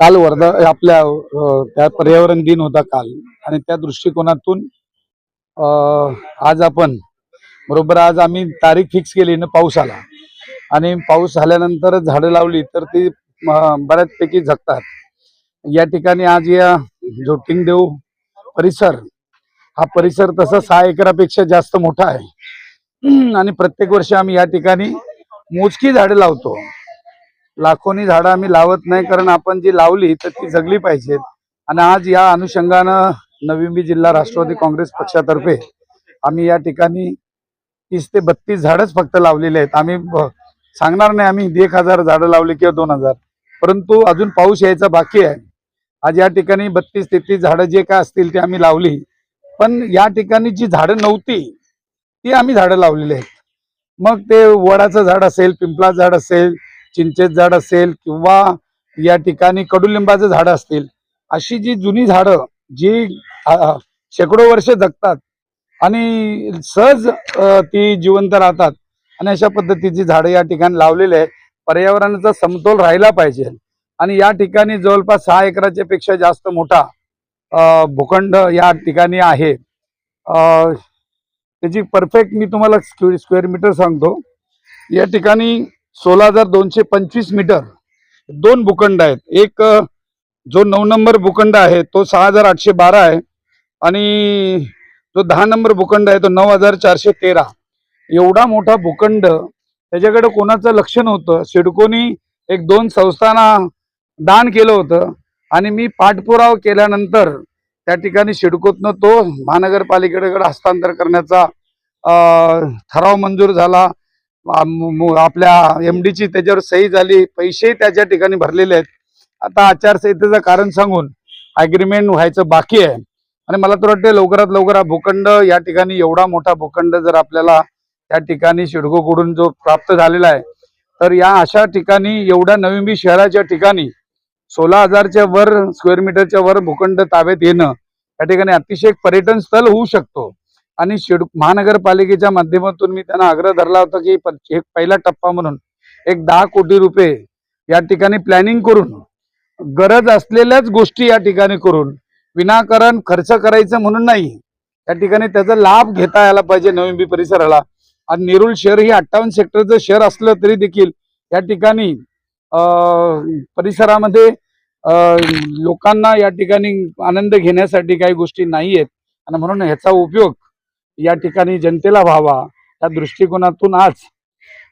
काल वर्धा आपल्या त्या पर्यावरण दिन होता काल. आणि त्या दृष्टिकोनातून आज आपण बरोबर आज आम्ही तारीख फिक्स केली ना पाऊस आला. आणि पाऊस झाल्यानंतर झाडं लावली तर ती बऱ्याचपैकी जगतात. या ठिकाणी आज या जोटिंगदेव परिसर हा परिसर तसा सहा एकरापेक्षा जास्त मोठा आहे. आणि प्रत्येक वर्षी आम्ही या ठिकाणी मोजकी झाडे लावतो. लाखोनी झाडं आम्ही लावत नाही कारण आपण जी लावली तर ती जगली पाहिजेत आणि आज या अनुषंगानं नवी जिल्हा राष्ट्रवादी काँग्रेस पक्षातर्फे आम्ही या ठिकाणी तीस ते बत्तीस झाडच फक्त लावलेले आहेत. आम्ही सांगणार नाही आम्ही एक हजार झाडं लावली किंवा दोन हजार. परंतु अजून पाऊस यायचा बाकी आहे. आज या ठिकाणी बत्तीस तेहतीस झाडं जे काय असतील ते आम्ही लावली. पण या ठिकाणी जी झाडं नव्हती ती आम्ही झाडं लावलेली आहेत. मग ते वडाचं झाड असेल पिंपळाचं झाड असेल चिंचेत झाड असेल किंवा या ठिकाणी कडुलिंबाचं झाड असतील अशी जी जुनी झाडं जी शेकडो वर्ष जगतात आणि सहज ती जिवंत राहतात आणि अशा पद्धतीची झाडं या ठिकाणी लावलेली आहे पर्यावरणाचा समतोल राहिला पाहिजे. आणि या ठिकाणी जवळपास सहा एकराच्या पेक्षा जास्त मोठा भूखंड या ठिकाणी आहे. त्याची परफेक्ट मी तुम्हाला स्क्वे स्क्वेअर मीटर सांगतो. या ठिकाणी सोळा हजार दोनशे पंचवीस मीटर दोन भूखंड आहेत. एक जो नऊ नंबर भूखंड आहे तो सहा हजार आठशे बारा आहे आणि जो दहा नंबर भूखंड आहे तो नऊ हजार चारशे तेरा. एवढा मोठा भूखंड त्याच्याकडे कोणाचं लक्ष नव्हतं. सिडकोनी एक दोन संस्थांना दान केलं होतं आणि मी पाठपुरावा केल्यानंतर त्या ठिकाणी सिडकोतनं तो महानगरपालिकेकडे हस्तांतर करण्याचा ठराव मंजूर झाला. आपल्या एम ची त्याच्यावर सही झाली. पैसे त्याच्या ठिकाणी भरलेले आहेत. आता आचारसंहितेचं कारण सांगून अग्रीमेंट व्हायचं बाकी आहे. आणि मला तर वाटते लवकरात लवकर भूखंड या ठिकाणी एवढा मोठा भूखंड जर आपल्याला त्या ठिकाणी शिडकोकडून जो प्राप्त झालेला आहे तर या अशा ठिकाणी एवढ्या नवी शहराच्या ठिकाणी सोळा हजारच्या वर स्क्वेअर मीटरच्या वर भूखंड ताब्यात येणं या ठिकाणी अतिशय पर्यटन स्थळ होऊ शकतो. आणि शेड महानगरपालिकेच्या माध्यमातून मी त्यांना आग्रह धरला होता की प- एक पहिला टप्पा म्हणून एक दहा कोटी रुपये या ठिकाणी प्लॅनिंग करून गरज असलेल्याच गोष्टी या ठिकाणी करून विनाकारण खर्च करायचं म्हणून नाही त्या ठिकाणी त्याचा लाभ घेता यायला पाहिजे नवीन परिसराला. आणि नेरुळ शहर ही अठ्ठावन्न सेक्टरचं शहर असलं तरी देखील या ठिकाणी परिसरामध्ये लोकांना या ठिकाणी आनंद घेण्यासाठी काही गोष्टी नाही आहेत आणि म्हणून ह्याचा उपयोग या ठिकाणी जनतेला व्हावा या दृष्टिकोनातून आज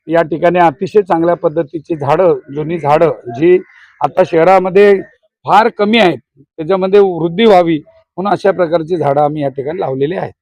या ठिकाणी अतिशय चांगल्या पद्धतीची झाडं जुनी झाडं जी आता शहरामध्ये फार कमी आहेत त्याच्यामध्ये वृद्धी व्हावी म्हणून अशा प्रकारची झाडं आम्ही या ठिकाणी लावलेली आहेत.